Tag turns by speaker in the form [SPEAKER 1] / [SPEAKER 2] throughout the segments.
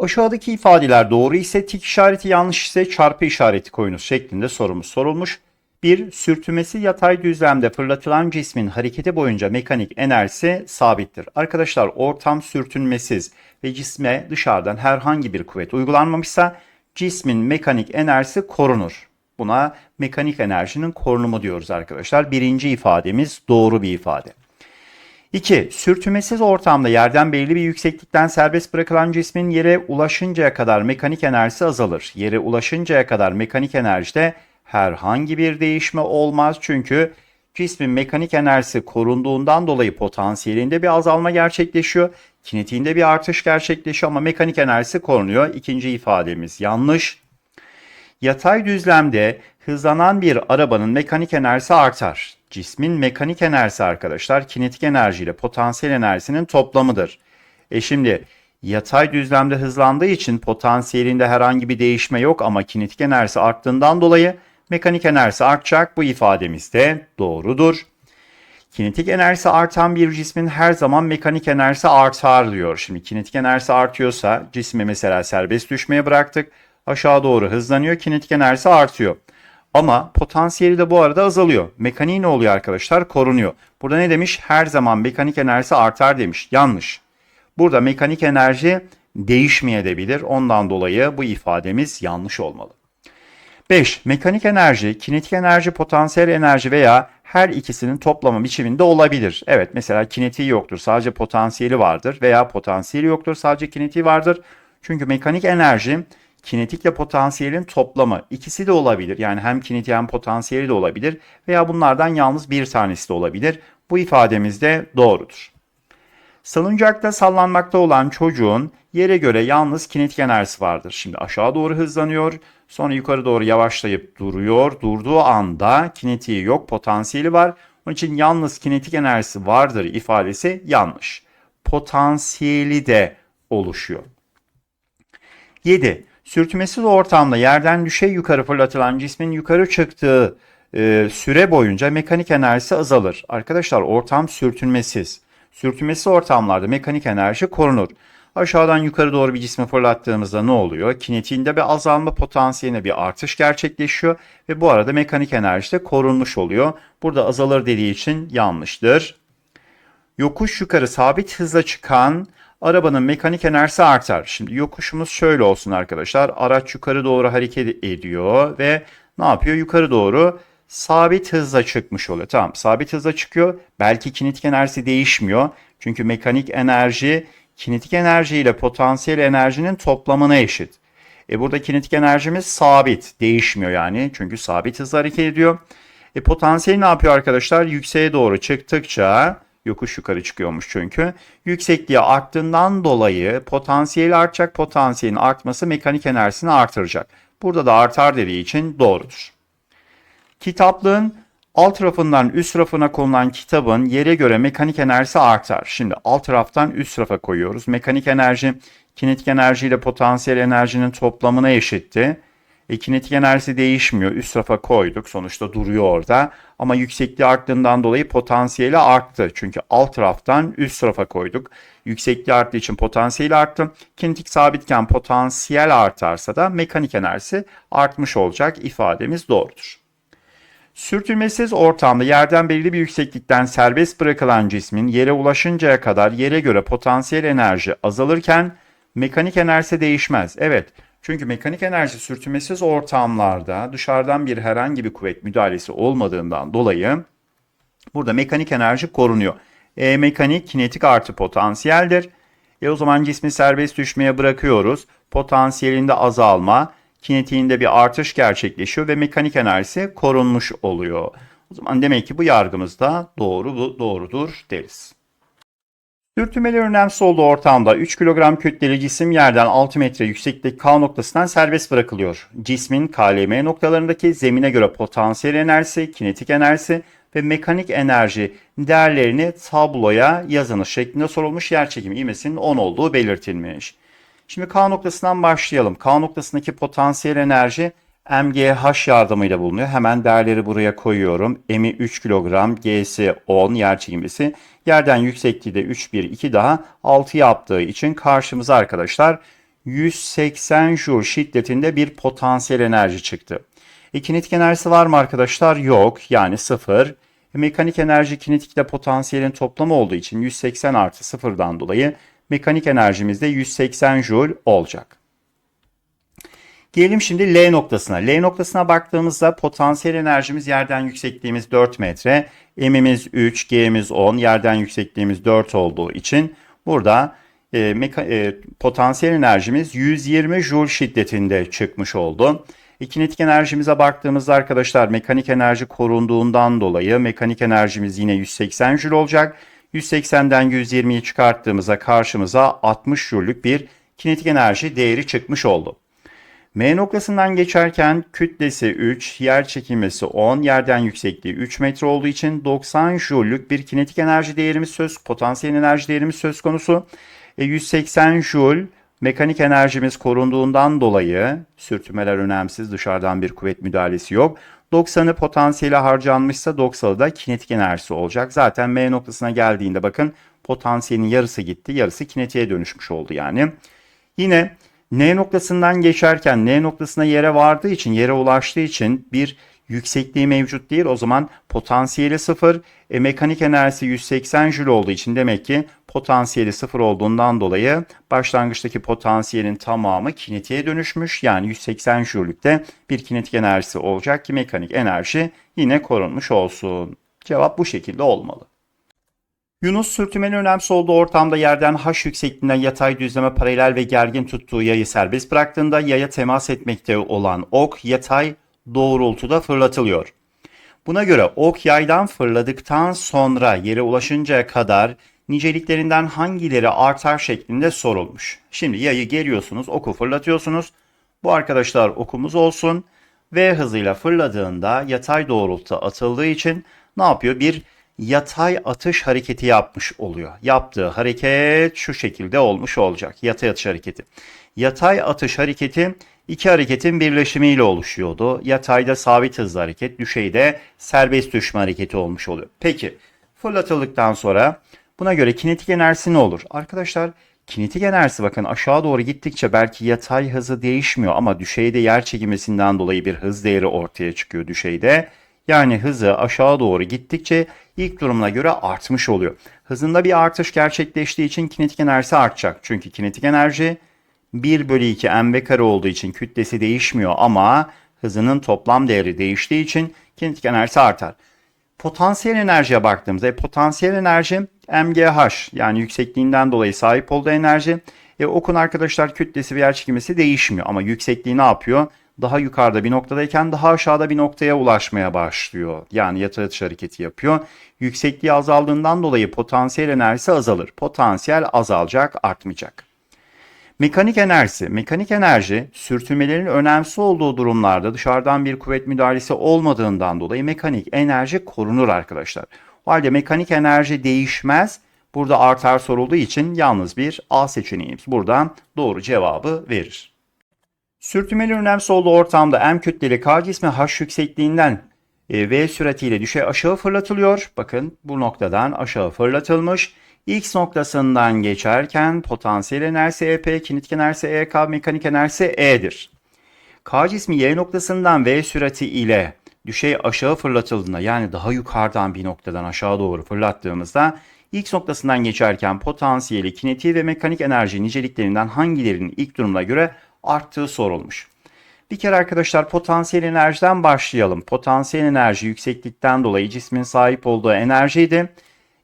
[SPEAKER 1] Aşağıdaki ifadeler doğru ise tik işareti yanlış ise çarpı işareti koyunuz şeklinde sorumuz sorulmuş. Bir, sürtünmesi yatay düzlemde fırlatılan cismin hareketi boyunca mekanik enerjisi sabittir. Arkadaşlar ortam sürtünmesiz ve cisme dışarıdan herhangi bir kuvvet uygulanmamışsa cismin mekanik enerjisi korunur. Buna mekanik enerjinin korunumu diyoruz arkadaşlar. Birinci ifademiz doğru bir ifade. 2. Sürtünmesiz ortamda yerden belirli bir yükseklikten serbest bırakılan cismin yere ulaşıncaya kadar mekanik enerjisi azalır. Yere ulaşıncaya kadar mekanik enerjide herhangi bir değişme olmaz çünkü cismin mekanik enerjisi korunduğundan dolayı potansiyelinde bir azalma gerçekleşiyor. Kinetiğinde bir artış gerçekleşiyor ama mekanik enerjisi korunuyor. İkinci ifademiz yanlış. Yatay düzlemde hızlanan bir arabanın mekanik enerjisi artar. Cismin mekanik enerjisi arkadaşlar kinetik enerji ile potansiyel enerjisinin toplamıdır. E şimdi yatay düzlemde hızlandığı için potansiyelinde herhangi bir değişme yok ama kinetik enerjisi arttığından dolayı mekanik enerjisi artacak. Bu ifademiz de doğrudur. Kinetik enerjisi artan bir cismin her zaman mekanik enerjisi artar diyor. Şimdi kinetik enerjisi artıyorsa cismi mesela serbest düşmeye bıraktık. Aşağı doğru hızlanıyor. Kinetik enerjisi artıyor. Ama potansiyeli de bu arada azalıyor. Mekaniği ne oluyor arkadaşlar? Korunuyor. Burada ne demiş? Her zaman mekanik enerjisi artar demiş. Yanlış. Burada mekanik enerji değişmeyebilir. Ondan dolayı bu ifademiz yanlış olmalı. 5. Mekanik enerji, kinetik enerji, potansiyel enerji veya her ikisinin toplamı biçiminde olabilir. Evet mesela kinetiği yoktur sadece potansiyeli vardır veya potansiyeli yoktur sadece kinetiği vardır. Çünkü mekanik enerji kinetikle potansiyelin toplamı ikisi de olabilir. Yani hem kinetiği hem potansiyeli de olabilir veya bunlardan yalnız bir tanesi de olabilir. Bu ifademiz de doğrudur. Salıncakta sallanmakta olan çocuğun yere göre yalnız kinetik enerjisi vardır. Şimdi aşağı doğru hızlanıyor, sonra yukarı doğru yavaşlayıp duruyor. Durduğu anda kinetiği yok, potansiyeli var. Onun için yalnız kinetik enerjisi vardır ifadesi yanlış. Potansiyeli de oluşuyor. 7. Sürtünmesiz ortamda yerden düşey yukarı fırlatılan cismin yukarı çıktığı e, süre boyunca mekanik enerjisi azalır. Arkadaşlar ortam sürtünmesiz. Sürtünmesiz ortamlarda mekanik enerji korunur. Aşağıdan yukarı doğru bir cismi fırlattığımızda ne oluyor? Kinetiğinde bir azalma, potansiyeline bir artış gerçekleşiyor ve bu arada mekanik enerji de korunmuş oluyor. Burada azalır dediği için yanlıştır. Yokuş yukarı sabit hızla çıkan arabanın mekanik enerjisi artar. Şimdi yokuşumuz şöyle olsun arkadaşlar. Araç yukarı doğru hareket ediyor ve ne yapıyor? Yukarı doğru sabit hızla çıkmış oluyor. Tamam sabit hızla çıkıyor. Belki kinetik enerjisi değişmiyor. Çünkü mekanik enerji kinetik enerji ile potansiyel enerjinin toplamına eşit. E burada kinetik enerjimiz sabit. Değişmiyor yani. Çünkü sabit hızla hareket ediyor. E potansiyel ne yapıyor arkadaşlar? Yükseğe doğru çıktıkça yokuş yukarı çıkıyormuş çünkü. Yüksekliği arttığından dolayı potansiyeli artacak. Potansiyelin artması mekanik enerjisini artıracak. Burada da artar dediği için doğrudur. Kitaplığın alt rafından üst rafına konulan kitabın yere göre mekanik enerjisi artar. Şimdi alt raftan üst rafa koyuyoruz. Mekanik enerji kinetik enerji ile potansiyel enerjinin toplamına eşitti. E, kinetik enerjisi değişmiyor. Üst rafa koyduk. Sonuçta duruyor orada. Ama yüksekliği arttığından dolayı potansiyeli arttı. Çünkü alt raftan üst rafa koyduk. Yüksekliği arttığı için potansiyeli arttı. Kinetik sabitken potansiyel artarsa da mekanik enerjisi artmış olacak ifademiz doğrudur. Sürtünmesiz ortamda yerden belirli bir yükseklikten serbest bırakılan cismin yere ulaşıncaya kadar yere göre potansiyel enerji azalırken mekanik enerjisi değişmez. Evet, çünkü mekanik enerji sürtünmesiz ortamlarda dışarıdan bir herhangi bir kuvvet müdahalesi olmadığından dolayı burada mekanik enerji korunuyor. E mekanik kinetik artı potansiyeldir. E o zaman cismi serbest düşmeye bırakıyoruz. Potansiyelinde azalma, kinetiğinde bir artış gerçekleşiyor ve mekanik enerjisi korunmuş oluyor. O zaman demek ki bu yargımız da doğru doğrudur deriz. Sürtünmeli önemsiz olduğu ortamda 3 kilogram kütleli cisim yerden 6 metre yükseklik K noktasından serbest bırakılıyor. Cismin KLM noktalarındaki zemine göre potansiyel enerjisi, kinetik enerjisi ve mekanik enerji değerlerini tabloya yazınız şeklinde sorulmuş yer çekimi ivmesinin 10 olduğu belirtilmiş. Şimdi K noktasından başlayalım. K noktasındaki potansiyel enerji MGH yardımıyla bulunuyor. Hemen değerleri buraya koyuyorum. M'i 3 kilogram, G'si 10 yer çekimlisi. Yerden yüksekliği de 3, 1, 2 daha 6 yaptığı için karşımıza arkadaşlar 180 joule şiddetinde bir potansiyel enerji çıktı. E, kinetik enerjisi var mı arkadaşlar? Yok. Yani sıfır. E, mekanik enerji kinetikle potansiyelin toplamı olduğu için 180 artı sıfırdan dolayı mekanik enerjimiz de 180 joule olacak. Gelelim şimdi L noktasına. L noktasına baktığımızda potansiyel enerjimiz yerden yüksekliğimiz 4 metre. M'imiz 3, G'miz 10, yerden yüksekliğimiz 4 olduğu için burada e, meka- e, potansiyel enerjimiz 120 joule şiddetinde çıkmış oldu. E, kinetik enerjimize baktığımızda arkadaşlar mekanik enerji korunduğundan dolayı mekanik enerjimiz yine 180 joule olacak. 180'den 120'yi çıkarttığımızda karşımıza 60 joule'lük bir kinetik enerji değeri çıkmış oldu. M noktasından geçerken kütlesi 3, yer çekilmesi 10, yerden yüksekliği 3 metre olduğu için 90 joule'lük bir kinetik enerji değerimiz söz, potansiyel enerji değerimiz söz konusu. E, 180 joule mekanik enerjimiz korunduğundan dolayı sürtünmeler önemsiz, dışarıdan bir kuvvet müdahalesi yok. 90'ı potansiyele harcanmışsa 90'ı da kinetik enerjisi olacak. Zaten M noktasına geldiğinde bakın potansiyelin yarısı gitti, yarısı kinetiğe dönüşmüş oldu yani. Yine N noktasından geçerken N noktasına yere vardığı için, yere ulaştığı için bir yüksekliği mevcut değil. O zaman potansiyeli sıfır, e, mekanik enerjisi 180 jül olduğu için demek ki potansiyeli sıfır olduğundan dolayı başlangıçtaki potansiyelin tamamı kinetiğe dönüşmüş. Yani 180 jüllükte bir kinetik enerjisi olacak ki mekanik enerji yine korunmuş olsun. Cevap bu şekilde olmalı. Yunus sürtünmenin önemsiz olduğu ortamda yerden h yüksekliğinden yatay düzleme paralel ve gergin tuttuğu yayı serbest bıraktığında yaya temas etmekte olan ok yatay doğrultuda fırlatılıyor. Buna göre ok yaydan fırladıktan sonra yere ulaşıncaya kadar niceliklerinden hangileri artar şeklinde sorulmuş. Şimdi yayı geriyorsunuz, oku fırlatıyorsunuz. Bu arkadaşlar okumuz olsun. V hızıyla fırladığında yatay doğrultuda atıldığı için ne yapıyor? Bir yatay atış hareketi yapmış oluyor. Yaptığı hareket şu şekilde olmuş olacak. Yatay atış hareketi. Yatay atış hareketi iki hareketin birleşimiyle oluşuyordu. Yatayda sabit hızlı hareket, düşeyde serbest düşme hareketi olmuş oluyor. Peki fırlatıldıktan sonra buna göre kinetik enerjisi ne olur? Arkadaşlar kinetik enerjisi bakın aşağı doğru gittikçe belki yatay hızı değişmiyor ama düşeyde yer çekimesinden dolayı bir hız değeri ortaya çıkıyor düşeyde. Yani hızı aşağı doğru gittikçe ilk durumuna göre artmış oluyor. Hızında bir artış gerçekleştiği için kinetik enerjisi artacak. Çünkü kinetik enerji 1 bölü 2 mv kare olduğu için kütlesi değişmiyor ama hızının toplam değeri değiştiği için kinetik enerjisi artar. Potansiyel enerjiye baktığımızda e, potansiyel enerji mgh yani yüksekliğinden dolayı sahip olduğu enerji. E, okun arkadaşlar kütlesi ve yer çekimesi değişmiyor ama yüksekliği ne yapıyor? Daha yukarıda bir noktadayken daha aşağıda bir noktaya ulaşmaya başlıyor. Yani yatay atış hareketi yapıyor. Yüksekliği azaldığından dolayı potansiyel enerjisi azalır. Potansiyel azalacak, artmayacak. Mekanik enerjisi. Mekanik enerji sürtünmelerin önemsiz olduğu durumlarda dışarıdan bir kuvvet müdahalesi olmadığından dolayı mekanik enerji korunur arkadaşlar. O halde mekanik enerji değişmez. Burada artar sorulduğu için yalnız bir A seçeneğimiz buradan doğru cevabı verir. Sürtünmeli önemsiz olduğu ortamda M kütleli K cismi H yüksekliğinden e, V süratiyle düşey aşağı fırlatılıyor. Bakın bu noktadan aşağı fırlatılmış. X noktasından geçerken potansiyel enerjisi EP, kinetik enerjisi EK, mekanik enerjisi E'dir. K cismi Y noktasından V sürati ile düşey aşağı fırlatıldığında yani daha yukarıdan bir noktadan aşağı doğru fırlattığımızda X noktasından geçerken potansiyeli, kinetiği ve mekanik enerji niceliklerinden hangilerinin ilk durumuna göre arttığı sorulmuş. Bir kere arkadaşlar potansiyel enerjiden başlayalım. Potansiyel enerji yükseklikten dolayı cismin sahip olduğu enerjiydi.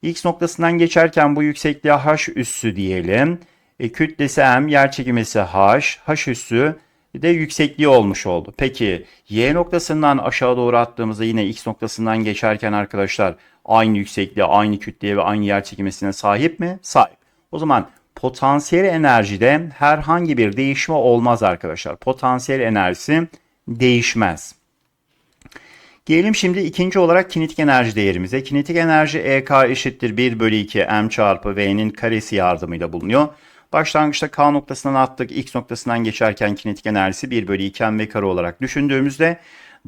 [SPEAKER 1] X noktasından geçerken bu yüksekliğe H üssü diyelim. E, kütlesi M, yer çekimesi H, H üssü de yüksekliği olmuş oldu. Peki Y noktasından aşağı doğru attığımızda yine X noktasından geçerken arkadaşlar aynı yüksekliğe, aynı kütleye ve aynı yer çekimesine sahip mi? Sahip. O zaman potansiyel enerjide herhangi bir değişme olmaz arkadaşlar. Potansiyel enerjisi değişmez. Gelelim şimdi ikinci olarak kinetik enerji değerimize. Kinetik enerji EK eşittir 1 bölü 2 M çarpı V'nin karesi yardımıyla bulunuyor. Başlangıçta K noktasından attık. X noktasından geçerken kinetik enerjisi 1 bölü 2 M kare olarak düşündüğümüzde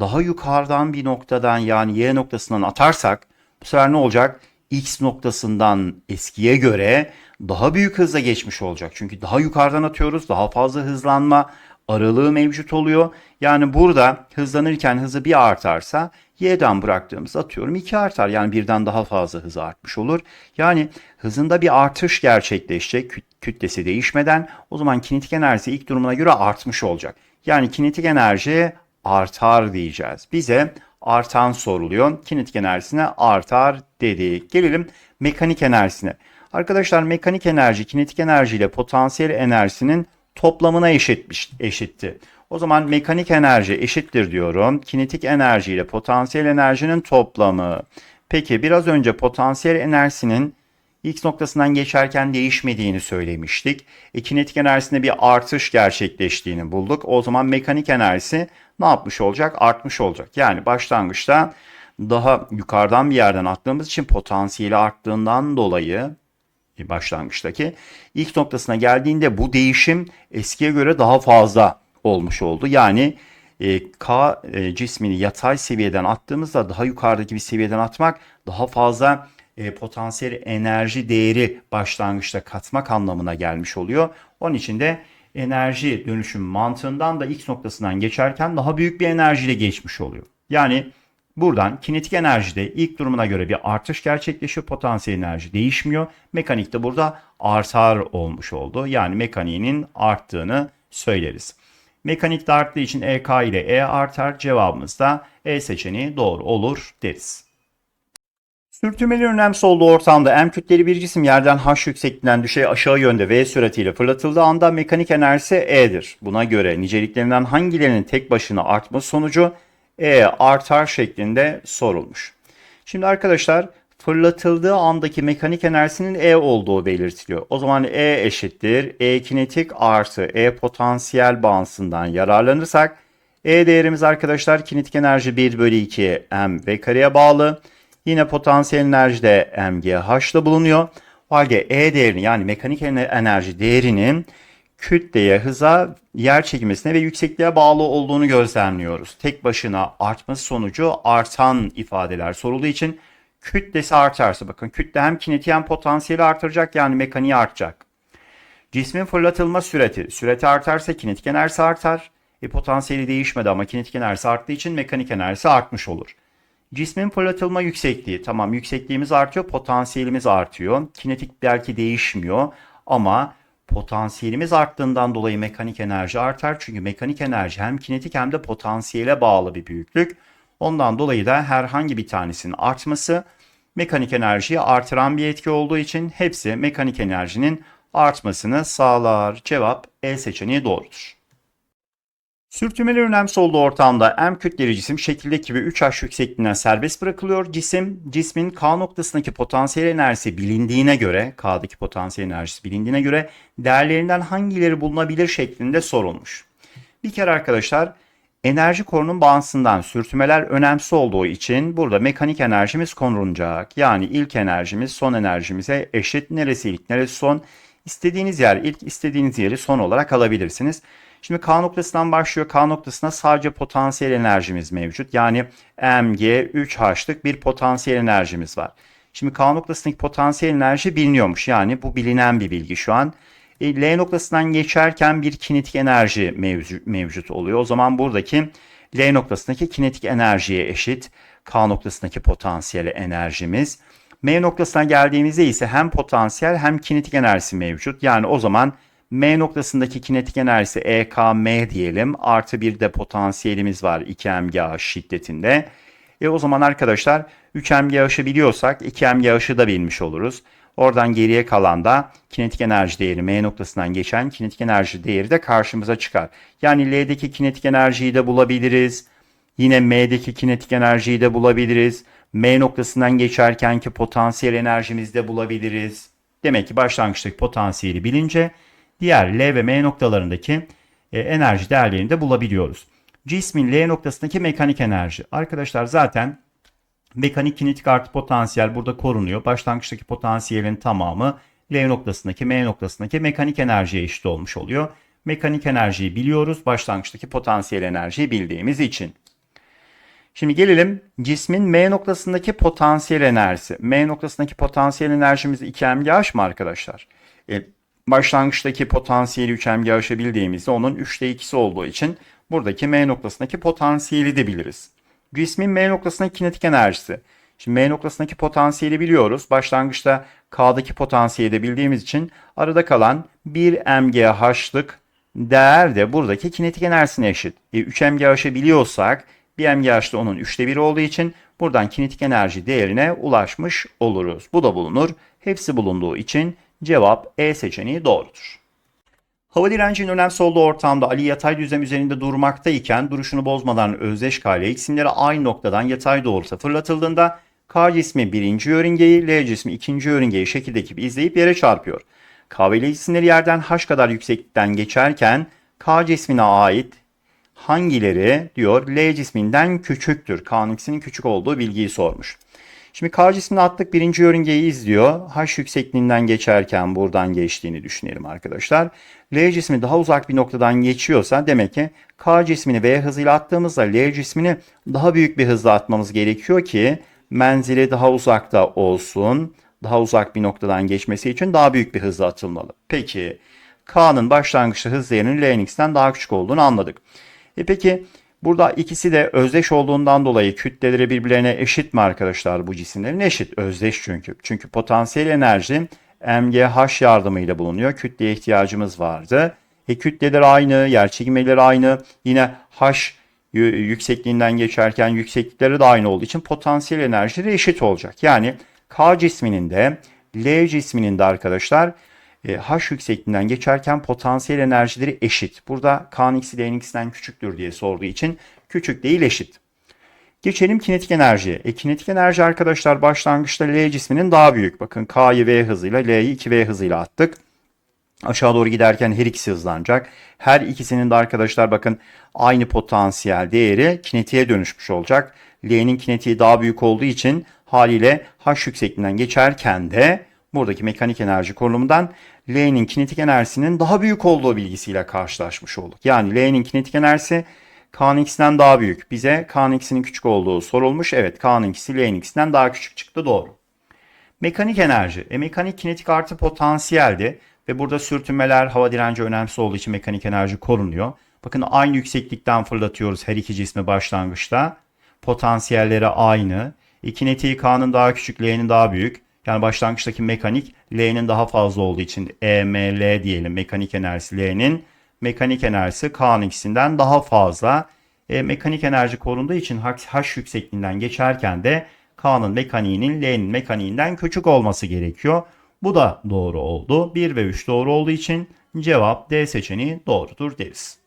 [SPEAKER 1] daha yukarıdan bir noktadan yani Y noktasından atarsak bu sefer ne olacak? X noktasından eskiye göre daha büyük hızla geçmiş olacak. Çünkü daha yukarıdan atıyoruz. Daha fazla hızlanma aralığı mevcut oluyor. Yani burada hızlanırken hızı bir artarsa y'den bıraktığımız atıyorum 2 artar. Yani birden daha fazla hızı artmış olur. Yani hızında bir artış gerçekleşecek küt- kütlesi değişmeden. O zaman kinetik enerjisi ilk durumuna göre artmış olacak. Yani kinetik enerji artar diyeceğiz. Bize artan soruluyor. Kinetik enerjisine artar dedik. Gelelim mekanik enerjisine. Arkadaşlar mekanik enerji kinetik enerji ile potansiyel enerjisinin toplamına eşitmiş, eşitti. O zaman mekanik enerji eşittir diyorum. Kinetik enerji ile potansiyel enerjinin toplamı. Peki biraz önce potansiyel enerjisinin X noktasından geçerken değişmediğini söylemiştik. E, kinetik enerjisinde bir artış gerçekleştiğini bulduk. O zaman mekanik enerjisi ne yapmış olacak? Artmış olacak. Yani başlangıçta daha yukarıdan bir yerden attığımız için potansiyeli arttığından dolayı e, başlangıçtaki ilk noktasına geldiğinde bu değişim eskiye göre daha fazla olmuş oldu. Yani e, K e, cismini yatay seviyeden attığımızda daha yukarıdaki bir seviyeden atmak daha fazla e, potansiyel enerji değeri başlangıçta katmak anlamına gelmiş oluyor. Onun için de enerji dönüşüm mantığından da X noktasından geçerken daha büyük bir enerjiyle geçmiş oluyor. Yani buradan kinetik enerjide ilk durumuna göre bir artış gerçekleşiyor. Potansiyel enerji değişmiyor. Mekanikte burada artar olmuş oldu. Yani mekaniğinin arttığını söyleriz. Mekanikte arttığı için EK ile E artar. Cevabımız da E seçeneği doğru olur deriz. Sürtünmeli önemsiz olduğu ortamda M kütleli bir cisim yerden H yüksekliğinden düşey aşağı yönde V süratiyle fırlatıldığı anda mekanik enerjisi E'dir. Buna göre niceliklerinden hangilerinin tek başına artması sonucu E artar şeklinde sorulmuş. Şimdi arkadaşlar fırlatıldığı andaki mekanik enerjisinin E olduğu belirtiliyor. O zaman E eşittir E kinetik artı E potansiyel bağıntısından yararlanırsak E değerimiz arkadaşlar kinetik enerji 1 bölü 2 m v kareye bağlı. Yine potansiyel enerji de mgh bulunuyor. O halde E değerini yani mekanik enerji değerinin kütleye, hıza, yer çekmesine ve yüksekliğe bağlı olduğunu gözlemliyoruz. Tek başına artması sonucu artan ifadeler sorulduğu için kütlesi artarsa bakın kütle hem kinetiği hem potansiyeli artıracak yani mekaniği artacak. Cismin fırlatılma süreti. Süreti artarsa kinetik enerjisi artar. E, potansiyeli değişmedi ama kinetik enerjisi arttığı için mekanik enerjisi artmış olur. Cismin fırlatılma yüksekliği. Tamam yüksekliğimiz artıyor, potansiyelimiz artıyor. Kinetik belki değişmiyor ama potansiyelimiz arttığından dolayı mekanik enerji artar. Çünkü mekanik enerji hem kinetik hem de potansiyele bağlı bir büyüklük. Ondan dolayı da herhangi bir tanesinin artması mekanik enerjiyi artıran bir etki olduğu için hepsi mekanik enerjinin artmasını sağlar. Cevap E seçeneği doğrudur. Sürtünmeli önemsiz olduğu ortamda M kütleli cisim şekildeki gibi 3H yüksekliğinden serbest bırakılıyor. Cisim, cismin K noktasındaki potansiyel enerjisi bilindiğine göre, K'daki potansiyel enerjisi bilindiğine göre değerlerinden hangileri bulunabilir şeklinde sorulmuş. Bir kere arkadaşlar enerji korunun bağıntısından sürtünmeler önemsiz olduğu için burada mekanik enerjimiz korunacak. Yani ilk enerjimiz son enerjimize eşit. Neresi ilk neresi son? İstediğiniz yer ilk istediğiniz yeri son olarak alabilirsiniz. Şimdi K noktasından başlıyor. K noktasında sadece potansiyel enerjimiz mevcut. Yani mg 3h'lık bir potansiyel enerjimiz var. Şimdi K noktasındaki potansiyel enerji biliniyormuş. Yani bu bilinen bir bilgi şu an. E, L noktasından geçerken bir kinetik enerji mevcut, mevcut oluyor. O zaman buradaki L noktasındaki kinetik enerjiye eşit. K noktasındaki potansiyel enerjimiz. M noktasına geldiğimizde ise hem potansiyel hem kinetik enerjisi mevcut. Yani o zaman M noktasındaki kinetik enerjisi EKM diyelim. Artı bir de potansiyelimiz var 2 mgh şiddetinde. E o zaman arkadaşlar 3 mgh'ı biliyorsak 2 mgh'ı da bilmiş oluruz. Oradan geriye kalan da kinetik enerji değeri M noktasından geçen kinetik enerji değeri de karşımıza çıkar. Yani L'deki kinetik enerjiyi de bulabiliriz. Yine M'deki kinetik enerjiyi de bulabiliriz. M noktasından geçerkenki potansiyel enerjimizi de bulabiliriz. Demek ki başlangıçtaki potansiyeli bilince diğer L ve M noktalarındaki e, enerji değerlerini de bulabiliyoruz. Cismin L noktasındaki mekanik enerji. Arkadaşlar zaten mekanik kinetik artı potansiyel burada korunuyor. Başlangıçtaki potansiyelin tamamı L noktasındaki M noktasındaki mekanik enerjiye eşit olmuş oluyor. Mekanik enerjiyi biliyoruz. Başlangıçtaki potansiyel enerjiyi bildiğimiz için. Şimdi gelelim cismin M noktasındaki potansiyel enerjisi. M noktasındaki potansiyel enerjimiz 2 mgh mı arkadaşlar? E, başlangıçtaki potansiyeli 3mg aşabildiğimizde onun 3'te 2'si olduğu için buradaki M noktasındaki potansiyeli de biliriz. Cismin M noktasındaki kinetik enerjisi. Şimdi M noktasındaki potansiyeli biliyoruz. Başlangıçta K'daki potansiyeli de bildiğimiz için arada kalan 1 mgH'lık değer de buradaki kinetik enerjisine eşit. E, 3 mgH'ı biliyorsak 1 mgh da onun 3'te 1 olduğu için buradan kinetik enerji değerine ulaşmış oluruz. Bu da bulunur. Hepsi bulunduğu için cevap E seçeneği doğrudur. Hava direncinin önemsiz olduğu ortamda Ali yatay düzlem üzerinde durmaktayken duruşunu bozmadan özdeş K ile cisimleri aynı noktadan yatay doğrultuda fırlatıldığında K cismi birinci yörüngeyi, L cismi ikinci yörüngeyi şekildeki gibi izleyip yere çarpıyor. K ve L cisimleri yerden H kadar yükseklikten geçerken K cismine ait hangileri diyor L cisminden küçüktür. K'nın küçük olduğu bilgiyi sormuş. Şimdi K cismini attık birinci yörüngeyi izliyor. H yüksekliğinden geçerken buradan geçtiğini düşünelim arkadaşlar. L cismi daha uzak bir noktadan geçiyorsa demek ki K cismini V hızıyla attığımızda L cismini daha büyük bir hızla atmamız gerekiyor ki menzili daha uzakta olsun. Daha uzak bir noktadan geçmesi için daha büyük bir hızla atılmalı. Peki K'nın başlangıçta hız değerinin Lnx'ten daha küçük olduğunu anladık. E peki burada ikisi de özdeş olduğundan dolayı kütleleri birbirlerine eşit mi arkadaşlar bu cisimlerin? Eşit. Özdeş çünkü. Çünkü potansiyel enerji MGH yardımıyla bulunuyor. Kütleye ihtiyacımız vardı. E kütleler aynı, yer çekimleri aynı. Yine H yüksekliğinden geçerken yükseklikleri de aynı olduğu için potansiyel enerjileri eşit olacak. Yani K cisminin de L cisminin de arkadaşlar H yüksekliğinden geçerken potansiyel enerjileri eşit. Burada K'nın L'nin x'den küçüktür diye sorduğu için küçük değil eşit. Geçelim kinetik enerjiye. E, kinetik enerji arkadaşlar başlangıçta L cisminin daha büyük. Bakın K'yı V hızıyla L'yi 2V hızıyla attık. Aşağı doğru giderken her ikisi hızlanacak. Her ikisinin de arkadaşlar bakın aynı potansiyel değeri kinetiğe dönüşmüş olacak. L'nin kinetiği daha büyük olduğu için haliyle H yüksekliğinden geçerken de buradaki mekanik enerji konumundan L'nin kinetik enerjisinin daha büyük olduğu bilgisiyle karşılaşmış olduk. Yani L'nin kinetik enerjisi K'nın x'den daha büyük. Bize K'nın x'inin küçük olduğu sorulmuş. Evet K'nın x'i L'nin x'den daha küçük çıktı. Doğru. Mekanik enerji. E, mekanik kinetik artı potansiyeldi. Ve burada sürtünmeler hava direnci önemsiz olduğu için mekanik enerji korunuyor. Bakın aynı yükseklikten fırlatıyoruz her iki cismi başlangıçta. Potansiyelleri aynı. E, kinetiği K'nın daha küçük, L'nin daha büyük. Yani başlangıçtaki mekanik L'nin daha fazla olduğu için EML diyelim mekanik enerjisi L'nin. Mekanik enerjisi K'nın daha fazla. E, mekanik enerji korunduğu için H yüksekliğinden geçerken de K'nın mekaniğinin L'nin mekaniğinden küçük olması gerekiyor. Bu da doğru oldu. 1 ve 3 doğru olduğu için cevap D seçeneği doğrudur deriz.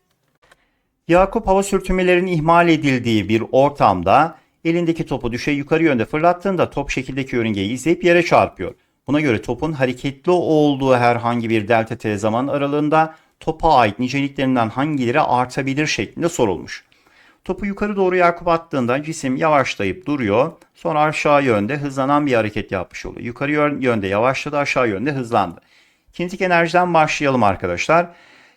[SPEAKER 1] Yakup hava sürtünmelerinin ihmal edildiği bir ortamda elindeki topu düşey yukarı yönde fırlattığında top şekildeki yörüngeyi izleyip yere çarpıyor. Buna göre topun hareketli olduğu herhangi bir delta t zaman aralığında topa ait niceliklerinden hangileri artabilir şeklinde sorulmuş. Topu yukarı doğru Yakup attığında cisim yavaşlayıp duruyor. Sonra aşağı yönde hızlanan bir hareket yapmış oluyor. Yukarı yönde yavaşladı, aşağı yönde hızlandı. Kinetik enerjiden başlayalım arkadaşlar.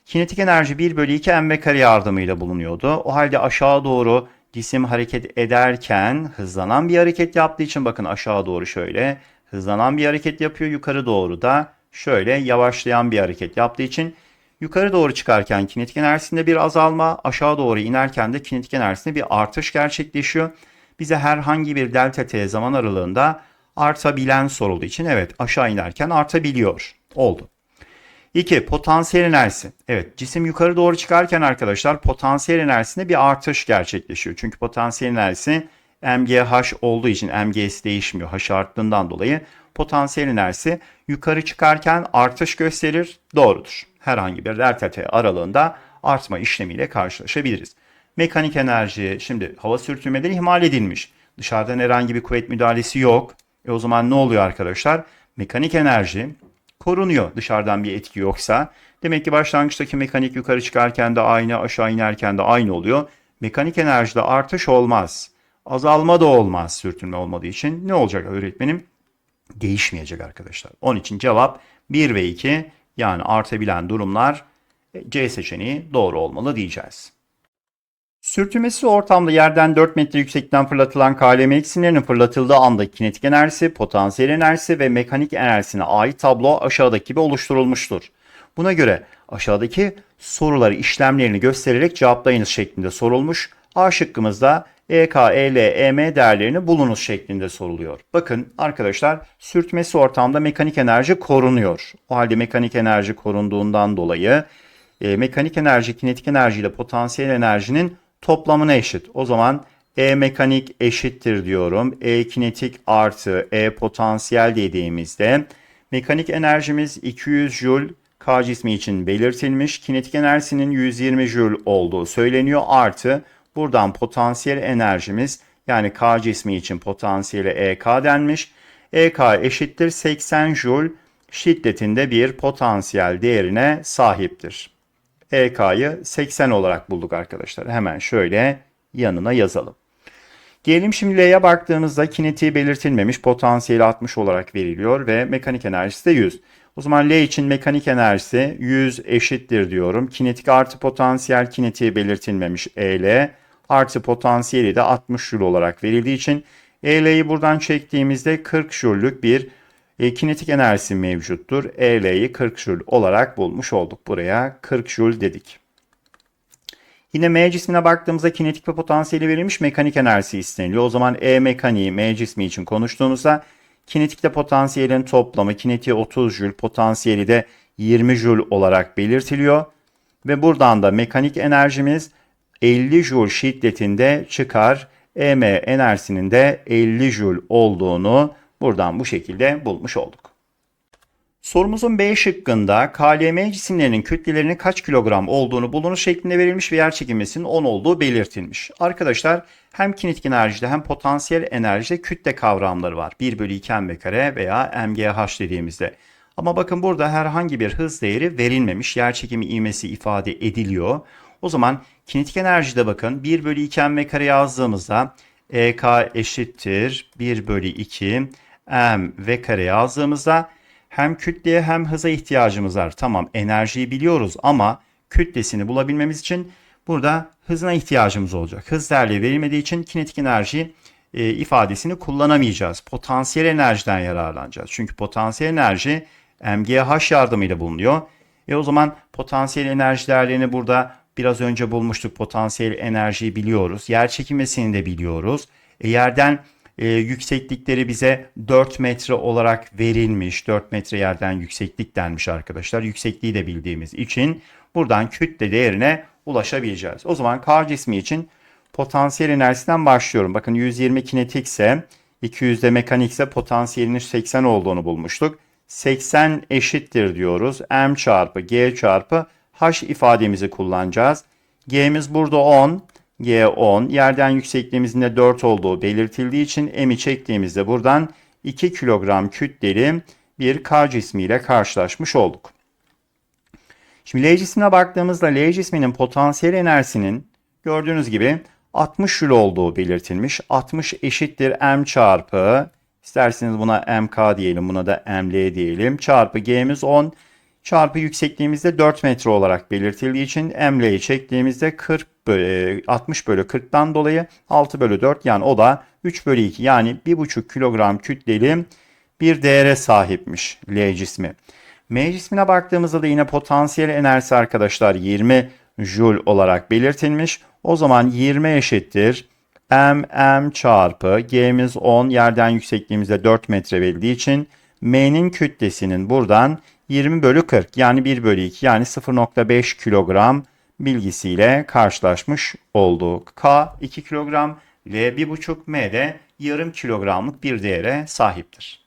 [SPEAKER 1] Kinetik enerji 1 bölü 2 mv kare yardımıyla bulunuyordu. O halde aşağı doğru cisim hareket ederken hızlanan bir hareket yaptığı için bakın aşağı doğru şöyle hızlanan bir hareket yapıyor. Yukarı doğru da şöyle yavaşlayan bir hareket yaptığı için yukarı doğru çıkarken kinetik enerjisinde bir azalma, aşağı doğru inerken de kinetik enerjisinde bir artış gerçekleşiyor. Bize herhangi bir delta t zaman aralığında artabilen sorulduğu için evet aşağı inerken artabiliyor. Oldu. 2. Potansiyel enerjisi. Evet cisim yukarı doğru çıkarken arkadaşlar potansiyel enerjisinde bir artış gerçekleşiyor. Çünkü potansiyel enerjisi MGH olduğu için MGS değişmiyor. H arttığından dolayı potansiyel enerjisi yukarı çıkarken artış gösterir. Doğrudur. Herhangi bir delta t aralığında artma işlemiyle karşılaşabiliriz. Mekanik enerji şimdi hava sürtünmeleri ihmal edilmiş. Dışarıdan herhangi bir kuvvet müdahalesi yok. E o zaman ne oluyor arkadaşlar? Mekanik enerji korunuyor dışarıdan bir etki yoksa. Demek ki başlangıçtaki mekanik yukarı çıkarken de aynı, aşağı inerken de aynı oluyor. Mekanik enerjide artış olmaz. Azalma da olmaz sürtünme olmadığı için. Ne olacak öğretmenim? Değişmeyecek arkadaşlar. Onun için cevap 1 ve 2 yani artabilen durumlar C seçeneği doğru olmalı diyeceğiz. Sürtünmesiz ortamda yerden 4 metre yüksekten fırlatılan KLM cisimlerinin fırlatıldığı andaki kinetik enerjisi, potansiyel enerjisi ve mekanik enerjisine ait tablo aşağıdaki gibi oluşturulmuştur. Buna göre aşağıdaki soruları işlemlerini göstererek cevaplayınız şeklinde sorulmuş. A şıkkımızda E EK, EL, EM değerlerini bulunuz şeklinde soruluyor. Bakın arkadaşlar sürtmesi ortamda mekanik enerji korunuyor. O halde mekanik enerji korunduğundan dolayı e, mekanik enerji kinetik enerji ile potansiyel enerjinin toplamına eşit. O zaman E mekanik eşittir diyorum. E kinetik artı E potansiyel dediğimizde mekanik enerjimiz 200 Joule K cismi için belirtilmiş. Kinetik enerjisinin 120 Joule olduğu söyleniyor. Artı buradan potansiyel enerjimiz yani K cismi için potansiyeli EK denmiş. EK eşittir 80 Joule şiddetinde bir potansiyel değerine sahiptir. EK'yı 80 olarak bulduk arkadaşlar. Hemen şöyle yanına yazalım. Gelelim şimdi L'ye baktığımızda kinetiği belirtilmemiş potansiyeli 60 olarak veriliyor ve mekanik enerjisi de 100. O zaman L için mekanik enerjisi 100 eşittir diyorum. Kinetik artı potansiyel kinetiği belirtilmemiş EL artı potansiyeli de 60 Joule olarak verildiği için EL'yi buradan çektiğimizde 40 Joule'lük bir e, kinetik enerjisi mevcuttur. EL'yi 40 Joule olarak bulmuş olduk. Buraya 40 Joule dedik. Yine M cismine baktığımızda kinetik ve potansiyeli verilmiş mekanik enerjisi isteniliyor. O zaman E mekaniği M cismi için konuştuğumuzda kinetikte potansiyelin toplamı kinetiği 30 Joule, potansiyeli de 20 Joule olarak belirtiliyor. Ve buradan da mekanik enerjimiz 50 Joule şiddetinde çıkar. EM enerjisinin de 50 Joule olduğunu buradan bu şekilde bulmuş olduk. Sorumuzun B şıkkında KLM cisimlerinin kütlelerinin kaç kilogram olduğunu bulunur şeklinde verilmiş ve yer çekilmesinin 10 olduğu belirtilmiş. Arkadaşlar hem kinetik enerjide hem potansiyel enerjide kütle kavramları var. 1 bölü 2 m kare veya mgh dediğimizde. Ama bakın burada herhangi bir hız değeri verilmemiş. Yer çekimi ivmesi ifade ediliyor. O zaman kinetik enerjide bakın 1 bölü 2 m kare yazdığımızda EK eşittir 1 bölü 2 m v kare yazdığımızda hem kütleye hem hıza ihtiyacımız var. Tamam enerjiyi biliyoruz ama kütlesini bulabilmemiz için burada hızına ihtiyacımız olacak. Hız değerleri verilmediği için kinetik enerji e, ifadesini kullanamayacağız. Potansiyel enerjiden yararlanacağız. Çünkü potansiyel enerji MGH yardımıyla bulunuyor. E o zaman potansiyel enerji değerlerini burada biraz önce bulmuştuk. Potansiyel enerjiyi biliyoruz. Yer çekilmesini de biliyoruz. E, yerden e, yükseklikleri bize 4 metre olarak verilmiş. 4 metre yerden yükseklik denmiş arkadaşlar. Yüksekliği de bildiğimiz için buradan kütle değerine ulaşabileceğiz. O zaman K cismi için potansiyel enerjisinden başlıyorum. Bakın 120 kinetikse 200 de mekanikse potansiyelinin 80 olduğunu bulmuştuk. 80 eşittir diyoruz. M çarpı G çarpı H ifademizi kullanacağız. G'miz burada 10. G10 yerden yüksekliğimizin de 4 olduğu belirtildiği için M'i çektiğimizde buradan 2 kilogram kütleli bir K cismiyle karşılaşmış olduk. Şimdi L cismine baktığımızda L cisminin potansiyel enerjisinin gördüğünüz gibi 60 Joule olduğu belirtilmiş. 60 eşittir M çarpı isterseniz buna MK diyelim buna da ML diyelim çarpı G'miz 10 çarpı yüksekliğimizde 4 metre olarak belirtildiği için ML'yi çektiğimizde 40 bölü, 60 bölü 40'tan dolayı 6 bölü 4 yani o da 3 bölü 2 yani 1,5 kilogram kütleli bir değere sahipmiş L cismi. M cismine baktığımızda da yine potansiyel enerjisi arkadaşlar 20 Joule olarak belirtilmiş. O zaman 20 eşittir M M çarpı G'miz 10 yerden yüksekliğimizde 4 metre verildiği için M'nin kütlesinin buradan 20 bölü 40 yani 1 bölü 2 yani 0.5 kilogram bilgisiyle karşılaşmış olduk. K 2 kilogram, L 1.5, M de yarım kilogramlık bir değere sahiptir.